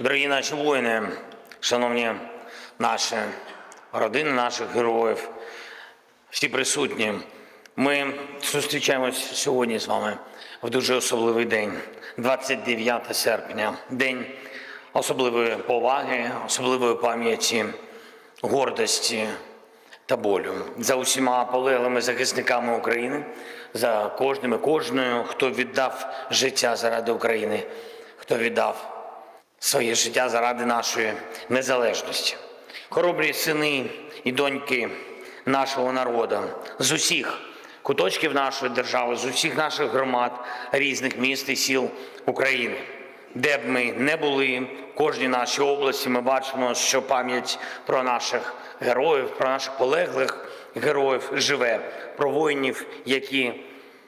Дорогі наші воїни, шановні наші родини, наших героїв, всі присутні. Ми зустрічаємось сьогодні з вами в дуже особливий день, 29 серпня, день особливої поваги, особливої пам'яті, гордості та болю за усіма полеглими захисниками України, за кожним і кожною, хто віддав життя заради України, хто віддав своє життя заради нашої незалежності. Хоробрі сини і доньки нашого народу з усіх куточків нашої держави, з усіх наших громад, різних міст і сіл України. Де б ми не були, в кожній нашій області ми бачимо, що пам'ять про наших героїв, про наших полеглих героїв живе, про воїнів, які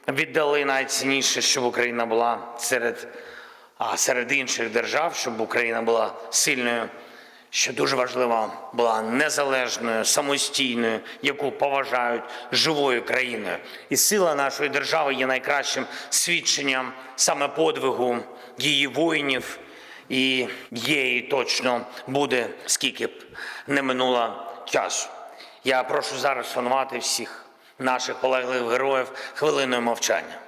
віддали найцінніше, щоб Україна була серед а серед інших держав, щоб Україна була сильною, що дуже важливо, була незалежною, самостійною, яку поважають живою країною. І сила нашої держави є найкращим свідченням саме подвигу її воїнів. І і точно буде, скільки б не минуло часу. Я прошу зараз шанувати всіх наших полеглих героїв хвилиною мовчання.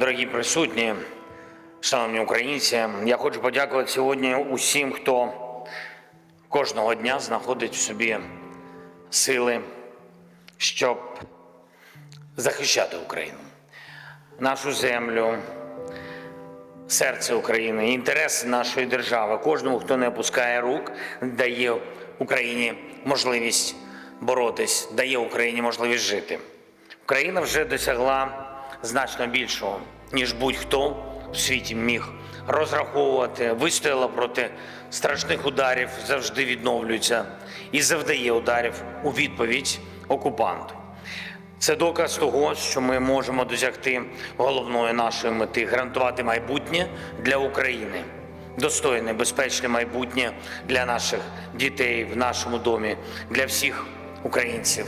Дорогі присутні, шановні українці, я хочу подякувати сьогодні усім, хто кожного дня знаходить в собі сили, щоб захищати Україну, нашу землю, серце України, інтереси нашої держави. Кожному, хто не опускає рук, дає Україні можливість боротись, дає Україні можливість жити. Україна вже досягла значно більшого, ніж будь-хто в світі міг розраховувати, вистояла проти страшних ударів, завжди відновлюється і завдає ударів у відповідь окупанту. Це доказ того, що ми можемо досягти головної нашої мети гарантувати майбутнє для України, достойне, безпечне майбутнє для наших дітей в нашому домі, для всіх українців,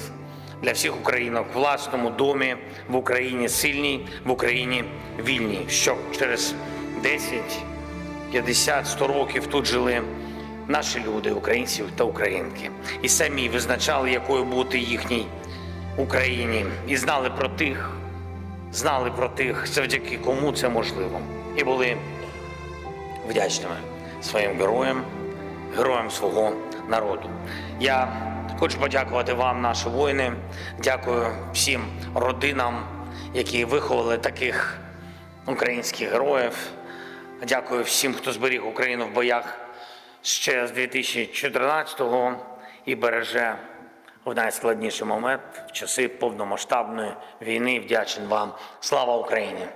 для всіх українок в власному домі, в Україні сильній, в Україні вільній, щоб через 10, 50, 100 років тут жили наші люди, українці та українки, і самі визначали, якою бути їхній Україні, і знали про тих, знали про тих, завдяки кому це можливо, і були вдячними своїм героям, героям свого народу. Я хочу подякувати вам, наші воїни. Дякую всім родинам, які виховали таких українських героїв. Дякую всім, хто зберіг Україну в боях ще з 2014-го і береже в найскладніший момент в часи повномасштабної війни. Вдячний вам. Слава Україні!